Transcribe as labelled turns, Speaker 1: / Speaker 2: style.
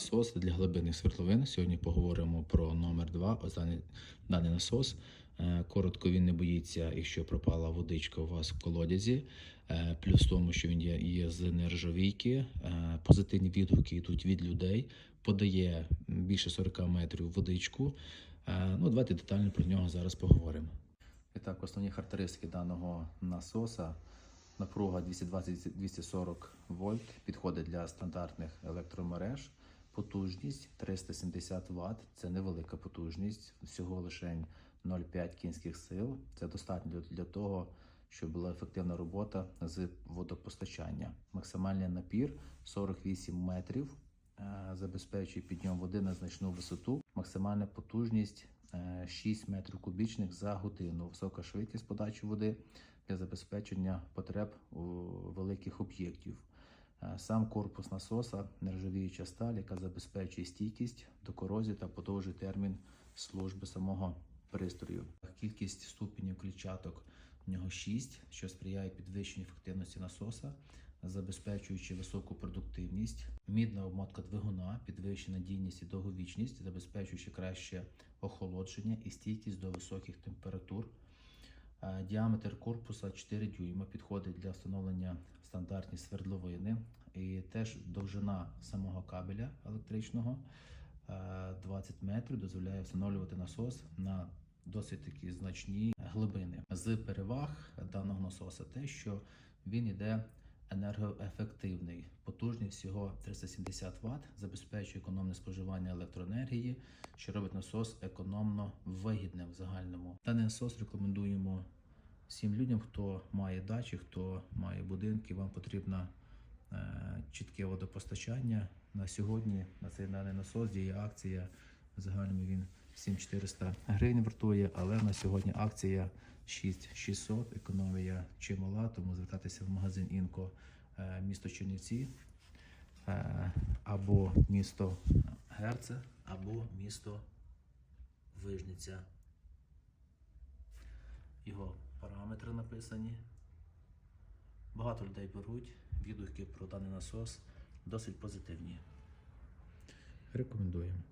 Speaker 1: насос для глибинних свердловин. Сьогодні поговоримо про номер 2 Ось даний, насос. Е, Коротко він не боїться, якщо пропала водичка у вас в колодязі. Е, Плюс в тому, що він є, є з нержавійки. Е, Позитивні відгуки йдуть від людей. Подає більше 40 метрів водичку. Ну, давайте детально про нього зараз поговоримо. І так, основні характеристики даного насоса. Напруга 220-240 вольт підходить для стандартних електромереж. Потужність 370 Вт. Це невелика потужність, всього лише 0,5 кінських сил. Це достатньо для- того, щоб була ефективна робота з водопостачання. Максимальний напір 48 метрів. е, Забезпечує підйом води на значну висоту. Максимальна потужність е, 6 метрів кубічних за годину. Висока швидкість подачі води для забезпечення потреб великих об'єктів. Е, Сам корпус насоса нержавіюча сталь, яка забезпечує стійкість до корозії та подовжує термін служби самого пристрою. Кількість ступенів клітчаток в нього 6, що сприяє підвищенню ефективності насоса, забезпечуючи високу продуктивність. Мідна обмотка двигуна, підвищена надійність і довговічність, забезпечуючи краще охолодження і стійкість до високих температур. Е, Діаметр корпуса 4 дюйма підходить для встановлення стандартні свердловини. І теж довжина самого кабеля електричного е, 20 метрів дозволяє встановлювати насос на досить такі значні глибини. З переваг даного насоса те, що він іде енергоефективний, потужність всього 370 Вт, забезпечує економне споживання електроенергії, що робить насос економно вигідним в загальному. Даний насос рекомендуємо всім людям, хто має дачі, хто має будинки, вам потрібно е, чітке водопостачання. На сьогодні на цей даний насос діє акція. В він 7400 гривень вартує, але на сьогодні акція 6600, економія чимала, тому звертатися в магазин Інко е, місто Чернівці е, або місто Герце, або місто Вижниця. Його параметри написані. Багато людей беруть. Відгуки про даний насос досить позитивні. Рекомендуємо.